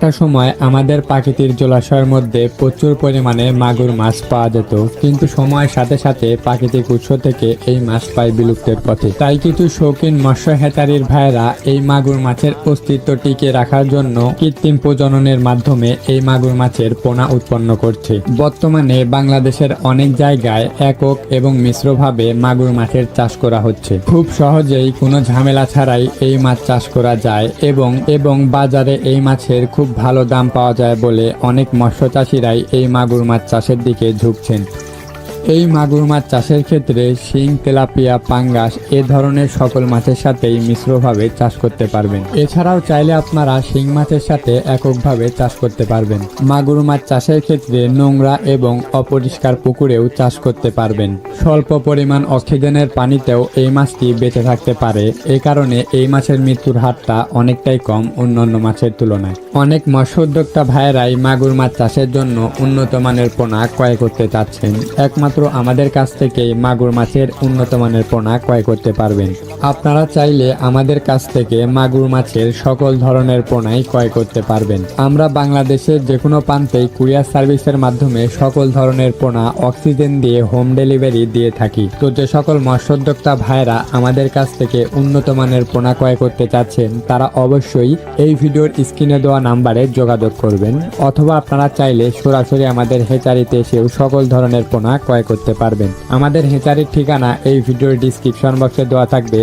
একটা সময় আমাদের প্রাকৃতিক জলাশয়ের মধ্যে প্রচুর পরিমাণে মাগুর মাছ পাওয়া যেত, কিন্তু সময়ের সাথে সাথে প্রাকৃতিক উৎস থেকে এই মাছ পায় বিলুপ্তের পথে। তাই কিছু শৌখিন মৎস্য হেচারির ভাইয়েরা এই মাগুর মাছের অস্তিত্ব টিকে রাখার জন্য কৃত্রিম প্রজননের মাধ্যমে এই মাগুর মাছের পোনা উৎপন্ন করছে। বর্তমানে বাংলাদেশের অনেক জায়গায় একক এবং মিশ্রভাবে মাগুর মাছের চাষ করা হচ্ছে। খুব সহজেই কোনো ঝামেলা ছাড়াই এই মাছ চাষ করা যায় এবং এবং বাজারে এই মাছের খুব ভালো দাম পাওয়া যায় বলে অনেক মৎস্য চাষিরাই এই মাগুর মাছ চাষের দিকে ঝুঁকছেন। এই মাগুর মাছ চাষের ক্ষেত্রে শিং, তেলাপিয়া, পাঙ্গাস এ ধরনের সকল মাছের সাথেই মিশ্রভাবে চাষ করতে পারবেন। এছাড়াও চাইলে আপনারা শিং মাছের সাথে এককভাবে চাষ করতে পারবেন। মাগুর মাছ চাষের ক্ষেত্রে নোংরা এবং অপরিষ্কার পুকুরেও চাষ করতে পারবেন। স্বল্প পরিমাণ অক্সিজেনের পানিতেও এই মাছটি বেঁচে থাকতে পারে। এ কারণে এই মাছের মৃত্যুর হারটা অনেকটাই কম অন্যান্য মাছের তুলনায়। অনেক মৎস্য উদ্যোক্তা ভাইয়েরাই মাগুর মাছ চাষের জন্য উন্নত মানের পোনা ক্রয় করতে চাচ্ছেন। একমাত্র আমাদের কাছ থেকে মাগুর মাছের উন্নত মানের পোনা ক্রয় করতে পারবেন। আপনারা চাইলে আমাদের কাছ থেকে মাগুর মাছের সকল ধরনের পোনাই ক্রয় করতে পারবেন। আমরা বাংলাদেশের যে কোনো প্রান্তেই কুরিয়ার সার্ভিসের মাধ্যমে সকল ধরনের পোনা অক্সিজেন দিয়ে হোম ডেলিভারি দিয়ে থাকি। তো যে সকল মৎস্যোদ্যোক্তা ভাইরা আমাদের কাছ থেকে উন্নত মানের পোনা ক্রয় করতে চাচ্ছেন, তারা অবশ্যই এই ভিডিওর স্ক্রিনে দেওয়া নাম্বারে যোগাযোগ করবেন। অথবা আপনারা চাইলে সরাসরি আমাদের হেচারিতে এসেও সকল ধরনের পোনা ক্রয় করতে পারবেন। আমাদের হেচারির ঠিকানা এই ভিডিওর ডিসক্রিপশন বক্সে দেওয়া থাকবে।